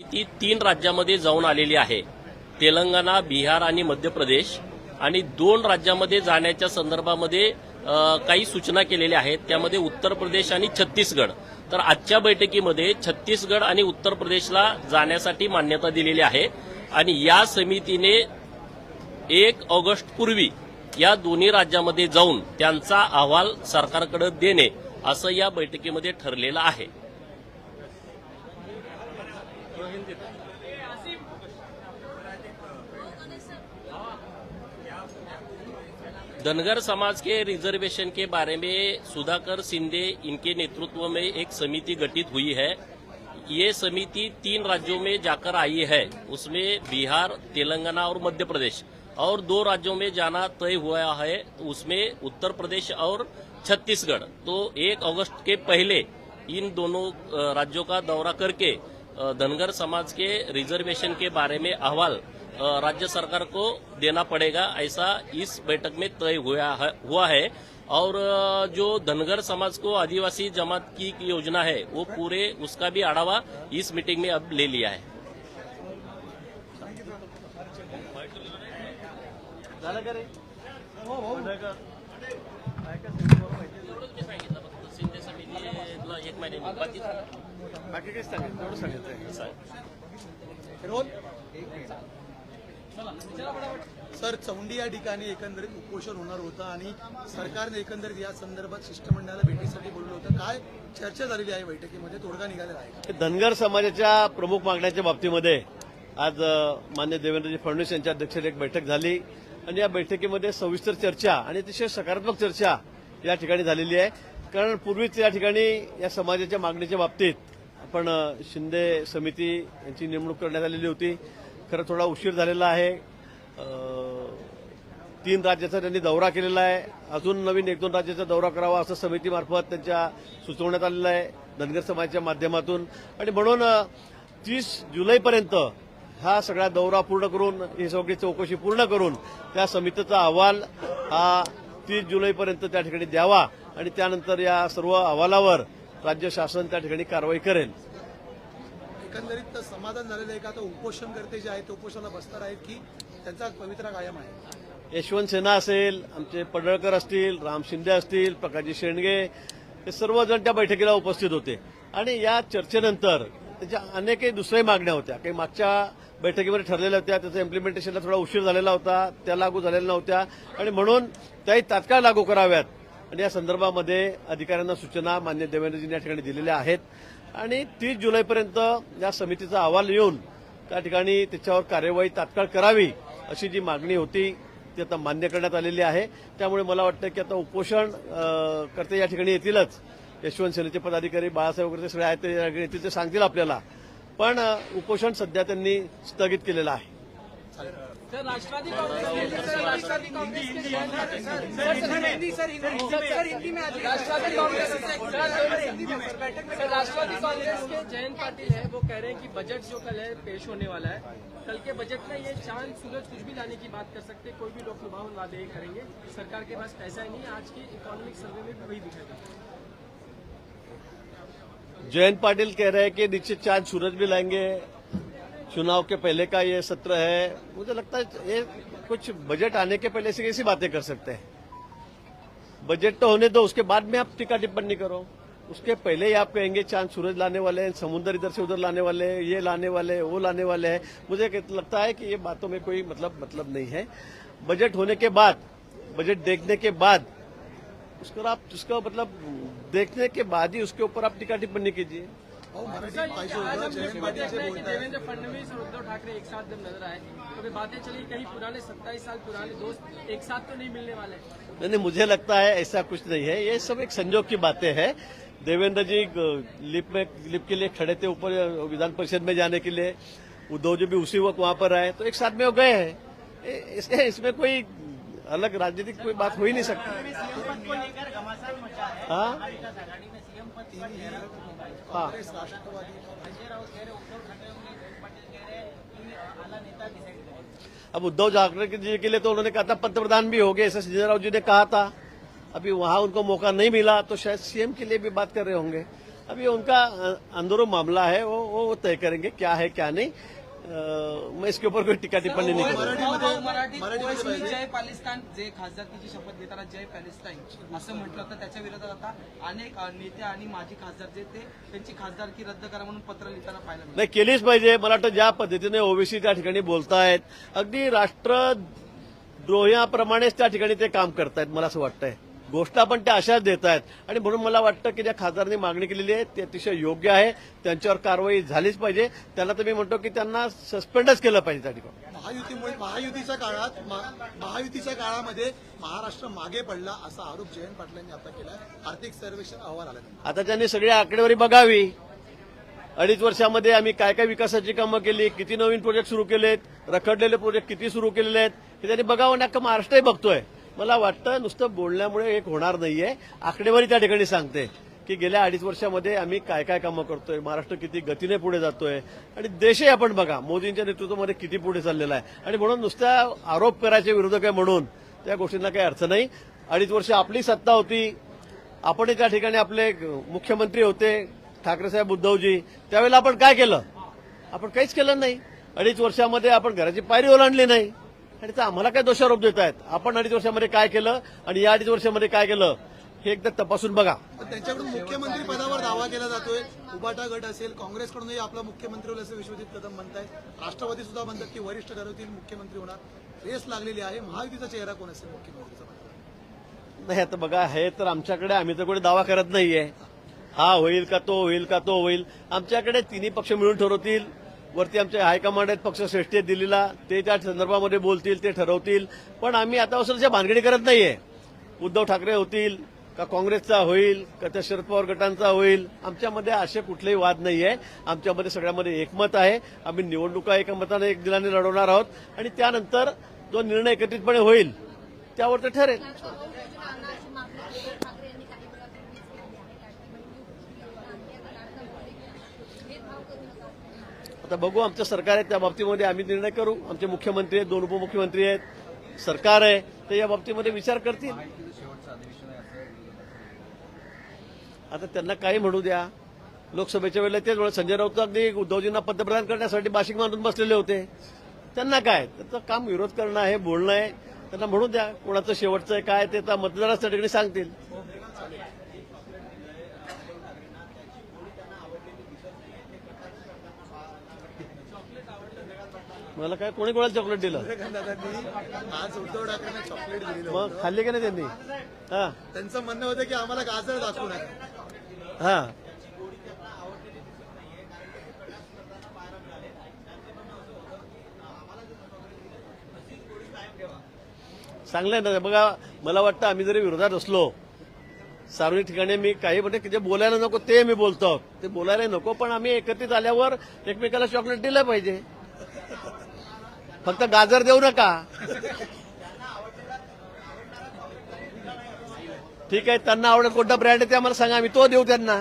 ती तीन राज्यामध्ये जाऊन आलेली आहे. तेलंगणा बिहार आणि मध्य प्रदेश. आणि दोन राज्यामध्ये जाण्याच्या संदर्भामध्ये काही सूचना केलेल्या आहेत. त्यामध्ये उत्तर प्रदेश आणि छत्तीसगड. तर आजच्या बैठकीमध्ये छत्तीसगड आणि उत्तर प्रदेशला जाण्यासाठी मान्यता दिलेली आहे. आणि या समितीने एक ऑगस्ट पूर्वी या दोन्ही राज्यामध्ये जाऊन त्यांचा अहवाल सरकारकडे देणे असं या बैठकीमध्ये ठरलेलं आहे. धनगर समाज के रिजर्वेशन के बारे में सुधाकर सिंधे इनके नेतृत्व में एक समिति गठित हुई है। ये समिति तीन राज्यों में जाकर आई है। उसमें बिहार, तेलंगाना और मध्य प्रदेश। और दो राज्यों में जाना तय हुआ है। उसमें उत्तर प्रदेश और छत्तीसगढ़। तो एक अगस्त के पहले इन दोनों राज्यों का दौरा करके धनगर समाज के रिजर्वेशन के बारे में अहवाल राज्य सरकार को देना पड़ेगा ऐसा इस बैठक में तय हुआ है हुआ है। और जो धनगर समाज को आदिवासी जमात की योजना है वो पूरे उसका भी आढ़ावा इस मीटिंग में अब ले लिया है। एक महिने बाकी बाकी काही सांगितलं सर. चौंडी या ठिकाणी एकंदरीत उपोषण होणार होतं आणि सरकारने एकंदरीत या संदर्भात शिष्टमंडळाला भेटीसाठी बोलवलं होतं. काय चर्चा झालेली आहे बैठकीमध्ये? तोडगा निघालेला आहे धनगर समाजाच्या प्रमुख मागण्याच्या बाबतीमध्ये आज मान्य देवेंद्रजी फडणवीस यांच्या अध्यक्षतेने एक बैठक झाली. आणि या बैठकीमध्ये सविस्तर चर्चा आणि अतिशय सकारात्मक चर्चा या ठिकाणी झालेली आहे. कारण पूर्वीच या ठिकाणी या समाजाच्या मागणीच्या बाबतीत आपण शिंदे समिती यांची नेमणूक करण्यात आलेली होती. खरं थोडा उशीर झालेला आहे. तीन राज्याचा त्यांनी दौरा केलेला आहे. अजून नवीन एक दोन राज्याचा दौरा करावा असं समितीमार्फत त्यांच्या सुचवण्यात आलेलं आहे धनगर समाजाच्या माध्यमातून. आणि म्हणून तीस जुलैपर्यंत हा सगळा दौरा पूर्ण करून ही सगळी चौकशी पूर्ण करून त्या समितीचा अहवाल हा तीस जुलैपर्यंत त्या ठिकाणी द्यावा. आणि त्यानंतर या सर्व अहवालावर राज्य शासन त्या ठिकाणी कारवाई करेल. एकंदरीत समाधान झालेलं आहे का? आता उपोषणकर्ते जे आहेत ते उपोषणाला बसणार आहेत की त्यांचा पवित्रा कायम आहे? यशवंत सिन्हा असेल आमचे पडळकर असतील राम शिंदे असतील प्रकाशजी शेंडगे हे सर्वजण त्या बैठकीला उपस्थित होते. आणि या चर्चेनंतर त्याच्या अनेकही दुसऱ्याही मागण्या होत्या. काही मागच्या बैठकीमध्ये ठरलेल्या होत्या त्याचं इम्प्लिमेंटेशनला थोडा उशीर झालेला होता त्या लागू झालेल्या नव्हत्या. आणि म्हणून त्याही तात्काळ लागू कराव्यात. आणि या संदर्भामध्ये अधिकाऱ्यांना सूचना मान्य देवेंद्रजींनी या ठिकाणी दिलेल्या आहेत. आणि तीस जुलैपर्यंत या समितीचा अहवाल येऊन त्या ठिकाणी त्याच्यावर कार्यवाही तात्काळ करावी अशी जी मागणी होती ती आता मान्य करण्यात आलेली आहे. त्यामुळे मला वाटतं की आता उपोषण करते या ठिकाणी येतीलच. यशवंत सेनेचे पदाधिकारी बाळासाहेब वगैरे सगळे आहेत ते येतील ते सांगतील आपल्याला. पण उपोषण सध्या त्यांनी स्थगित केलेलं आहे. Sir Rashtravadi Congress sir Congress के सर सर हिंदी में। राष्ट्रवादी कांग्रेस सर हिंदी में। सर बैठक में सर राष्ट्रवादी कांग्रेस के जयंत पाटिल है वो कह रहे हैं कि बजट जो कल है पेश होने वाला है। कल के बजट में ये चाँद सूरज कुछ भी लाने की बात कर सकते कोई भी लोग लुभावन वादे करेंगे। सरकार के पास पैसा ही नहीं है आज की इकोनॉमिक सर्वे में भी वही दिखेगा जयंत पाटिल कह रहे हैं कि नीचे चाँद सूरज भी लाएँगे। चुनाव के पहले का ये सत्र है, मुझे लगता है ये कुछ बजट आने के पहले से कैसी बातें कर सकते हैं। बजट तो होने दो, उसके बाद में आप टीका टिप्पणी करो। उसके पहले ही आप कहेंगे, चाँद सूरज लाने वाले हैं, समुद्र इधर से उधर लाने वाले हैं, ये लाने वाले वो लाने वाले हैं। मुझे लगता है कि ये बातों में कोई मतलब मतलब नहीं है। बजट होने के बाद, बजट देखने के बाद, उसको आप, उसका मतलब देखने के बाद ही उसके ऊपर आप टीका टिप्पणी कीजिए। हैं देवेंद्र फडणवीस और उद्धव ठाकरे एक साथ जब नज़र आए तो बातें चली कहीं पुराने सत्ताईस साल पुराने दोस्त एक साथ तो नहीं मिलने वाले। नहीं नहीं मुझे लगता है ऐसा कुछ नहीं है। ये सब एक संजोग की बातें हैं। देवेंद्र जी लिप में लिप के लिए खड़े थे ऊपर विधान परिषद में जाने के लिए। उद्धव जी भी उसी वक्त वहाँ पर आए तो एक साथ में वो गए हैं। इसके इसमें कोई अलग राजनीतिक कोई बात हो ही नहीं सकती। हाँ? हाँ अब उद्धव ठाकरे जी के लिए तो उन्होंने कहा था पंतप्रधान भी हो गए ऐसे संजय राव जी ने कहा था। अभी वहाँ उनको मौका नहीं मिला तो शायद सीएम के लिए भी बात कर रहे होंगे। अभी उनका अंदरों मामला है वो वो तय करेंगे क्या है क्या नहीं। मैं इसके ऊपर कोई टीका टिप्पणी नहीं मराठी. जय पॅलेस्टाईन जे खासदारकीची शपथ घेताना जय पॅलेस्टाईन असं म्हटलं होतं. त्याच्या विरोधात आता अनेक नेते आणि माजी खासदार जे ते त्यांची खासदारकी रद्द करा म्हणून पत्र लिहिताना पाहायला मिळालं नाही केलीच पाहिजे. मला वाटतं ज्या पद्धतीने ओबीसी त्या ठिकाणी बोलतायत अगदी राष्ट्रद्रोह्याप्रमाणेच त्या ठिकाणी ते काम करतायत मला असं वाटतंय. गोष्ट पण त्या अशाच देत आहेत. आणि म्हणून मला वाटतं की ज्या खासदारांनी मागणी केलेली आहे ते अतिशय योग्य आहे. त्यांच्यावर कारवाई झालीच पाहिजे. त्यांना तर मी म्हणतो की त्यांना सस्पेंडच केलं पाहिजे त्या ठिकाणी. महायुतीमुळे महायुतीच्या काळात महायुतीच्या काळामध्ये महाराष्ट्र मागे पडला असा आरोप जयंत पाटलांनी आता केलाय. आर्थिक सर्वेक्षण अहवाल आला आता त्यांनी सगळी आकडेवारी बघावी. अडीच वर्षामध्ये आम्ही काय काय विकासाची कामं केली किती नवीन प्रोजेक्ट सुरू केलेत रखडलेले प्रोजेक्ट किती सुरू केलेले आहेत हे त्यांनी बघावं. आणि अख्खा महाराष्ट्रही बघतोय. मला वाटतं नुसतं बोलण्यामुळे एक होणार नाहीये. आकडेवारी त्या ठिकाणी सांगते की गेल्या अडीच वर्षामध्ये आम्ही काय काय कामं करतोय महाराष्ट्र किती गतीने पुढे जातोय आणि देशही आपण बघा मोदींच्या नेतृत्वामध्ये किती पुढे चाललेला आहे. आणि म्हणून नुसत्या आरोप करायचे विरोधक आहे म्हणून त्या गोष्टींना काही अर्थ नाही. अडीच वर्ष आपली सत्ता होती. आपण त्या ठिकाणी आपले मुख्यमंत्री होते ठाकरे साहेब उद्धवजी. त्यावेळेला आपण काय केलं? आपण काहीच केलं नाही. अडीच वर्षामध्ये आपण घराची पायरी ओलांडली नाही. आणि तर आम्हाला काय दोषारोप देत आहेत आपण अडीच वर्षामध्ये काय केलं आणि या अडीच वर्षामध्ये काय केलं हे एकदा तपासून बघा. त्यांच्याकडून मुख्यमंत्री पदावर दावा केला जातोय. उबाटा गट असेल काँग्रेसकडूनही आपला मुख्यमंत्री होईल असं विश्वजित कदम म्हणतायत. राष्ट्रवादी सुद्धा म्हणतात की वरिष्ठ ठरवतील मुख्यमंत्री होणार. रेस लागलेली आहे. महायुतीचा चेहरा कोण असेल मुख्यमंत्रीचा नाही आता बघा हे तर आमच्याकडे आम्ही तर कोणी दावा करत नाहीये. हा होईल का तो होईल का तो होईल आमच्याकडे तिन्ही पक्ष मिळून ठरवतील. वरती आमचे हायकमांड आहेत पक्ष श्रेष्ठी आहेत दिल्लीला. ते त्या संदर्भामध्ये बोलतील ते ठरवतील. पण आम्ही आता असं भानगडी करत नाहीये. उद्धव ठाकरे होतील का काँग्रेसचा होईल का त्या शरद पवार गटांचा होईल आमच्यामध्ये असे कुठलेही वाद नाही आहे आमच्यामध्ये सगळ्यामध्ये एकमत आहे. आम्ही निवडणुका एका मताने एक दिलाने लढवणार आहोत. आणि त्यानंतर जो निर्णय एकत्रितपणे होईल त्यावर ते ठरेल अनाची मागणी उद्धव ठाकरे यांनी काही वेळापूर्वीच केली आहे लाडका भेदभाव करू नका आता बघू आमचं सरकार आहे त्या बाबतीमध्ये आम्ही निर्णय करू. आमचे मुख्यमंत्री आहेत दोन उपमुख्यमंत्री आहेत सरकार आहे ते या बाबतीमध्ये विचार करतील. आता त्यांना काही म्हणू द्या. लोकसभेच्या वेळेला तेच म्हणत संजय राऊत अगदी उद्धवजींना पंतप्रधान करण्यासाठी बाशिंग मानून बसलेले होते. त्यांना काय? त्याचं काम विरोध करणं आहे बोलणं आहे. त्यांना म्हणू द्या कोणाचं शेवटचं आहे काय ते त्या मतदाराच ठिकाणी सांगतील. मला काय कोणी कोणाला चॉकलेट दिलं? आज उद्धव ठाकरेंना चॉकलेट दिलेलं मग खाल्ली का नाही त्यांनी? हा. त्यांचं म्हणणं होतं की आम्हाला गाजर दाखवू नका. हा. चांगलं आहे ना बघा मला वाटतं आम्ही जरी विरोधात असलो सार्वजनिक ठिकाणी मी काही म्हणते की जे बोलायला नको ते मी बोलतो. ते बोलायला नको पण आम्ही एकत्रित आल्यावर एकमेकाला चॉकलेट दिलं पाहिजे. फक्त गाजर देऊ नका. ठीक आहे त्यांना आवडेल कोणता ब्रँड आहे ते आम्हाला सांगा आम्ही तो देऊ त्यांना.